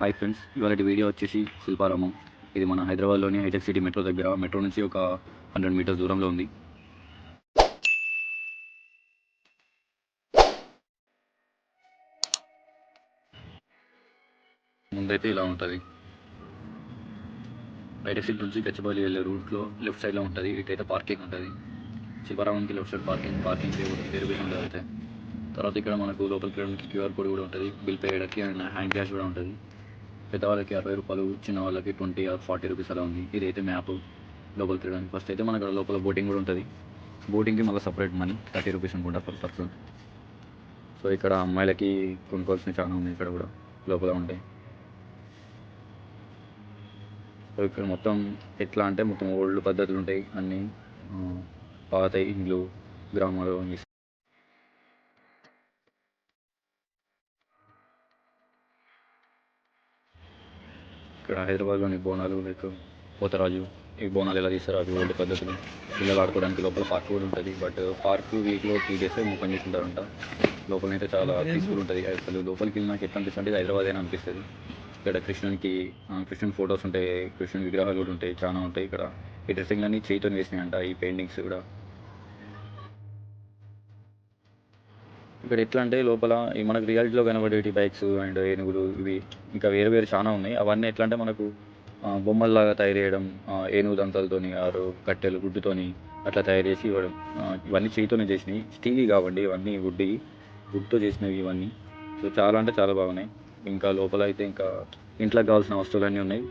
Hi friends ఇవాళ video వచ్చేసి శిల్పారామం. ఇది మన హైదరాబాద్లోని హైటెక్ సిటీ మెట్రో దగ్గర మెట్రో నుంచి ఒక హండ్రెడ్ మీటర్స్ దూరంలో ఉంది. ముందైతే ఇలా ఉంటుంది. హైటెక్ సిటీ నుంచి గచ్చిబౌలి వెళ్ళే రూట్లో లెఫ్ట్ సైడ్లో ఉంటుంది. ఇటైతే పార్కింగ్ ఉంటుంది. శిల్పారామంకి left side parking parking verification అయితే. తర్వాత ఇక్కడ మనకు లోపలికి వెళ్ళడానికి క్యూఆర్ కోడ్ కూడా ఉంటుంది. బిల్ పే చేయడానికి అండ్ హ్యాండ్ క్యాష్ కూడా ఉంటుంది. పెద్దవాళ్ళకి అరవై రూపాయలు చిన్న వాళ్ళకి ట్వంటీ ఆర్ ఫార్టీ రూపీస్ అలా ఉంది. ఇదైతే మ్యాప్ లోపల తిరగడానికి. ఫస్ట్ అయితే మనకు లోపల బోటింగ్ కూడా ఉంటుంది. బోటింగ్కి మళ్ళీ సపరేట్ మనీ థర్టీ రూపీస్ అనుకుంటా పర్ పర్సన్ సో ఇక్కడ అమ్మాయిలకి కొనుక్కోవాల్సినవి చాలా ఉంది ఇక్కడ కూడా. లోపల ఉంటాయి సో ఇక్కడ మొత్తం ఎట్లా అంటే మొత్తం ఓల్డ్ పద్ధతులు ఉంటాయి. అన్నీ పాత ఇండ్లు గ్రామాలు ఇక్కడ హైదరాబాద్లోని బోనాలు లైక్ పోతరాజు ఈ బోనాలు ఎలా తీస్తారు అవి ఓల్డ్ పద్ధతులు. పిల్లలు ఆడుకోవడానికి లోపల పార్క్ కూడా ఉంటుంది. బట్ పార్క్ వీక్లో త్రీ డేస్ ఓపెన్ చేసుకుంటారంట లోపల అయితే చాలా పీస్ఫుల్ ఉంటుంది. అసలు లోపలికి వెళ్ళి నాకు ఎట్లా అనిపిస్తుంది? అంటే హైదరాబాద్ అయినా అనిపిస్తుంది. ఇక్కడ కృష్ణునికి కృష్ణుని ఫొటోస్ ఉంటాయి. కృష్ణుని విగ్రహాలు కూడా ఉంటాయి. చాలా ఉంటాయి ఇక్కడ. ఈ డ్రెస్సింగ్ అన్ని చేయితో వేసినాయంట ఈ పెయింటింగ్స్ కూడా. ఇక్కడ ఎట్లా అంటే లోపల మనకు రియాలిటీలో కనబడేటి బైక్స్ అండ్ ఏనుగులు ఇవి ఇంకా వేరు వేరు చాలా ఉన్నాయి. అవన్నీ ఎట్లా అంటే మనకు బొమ్మల్లాగా తయారు చేయడం ఏనుగు దంతాలతోని ఆరు కట్టెలు గుడ్డుతోని అట్లా తయారు చేసి ఇవ్వడం ఇవన్నీ చేయితోనే చేసినాయి స్టీల్ కాబట్టి ఇవన్నీ వుడ్డి వుడ్తో చేసినవి ఇవన్నీ. సో చాలా అంటే చాలా బాగున్నాయి. ఇంకా లోపల అయితే ఇంకా ఇంట్లోకి కావాల్సిన వస్తువులన్నీ ఉన్నాయి.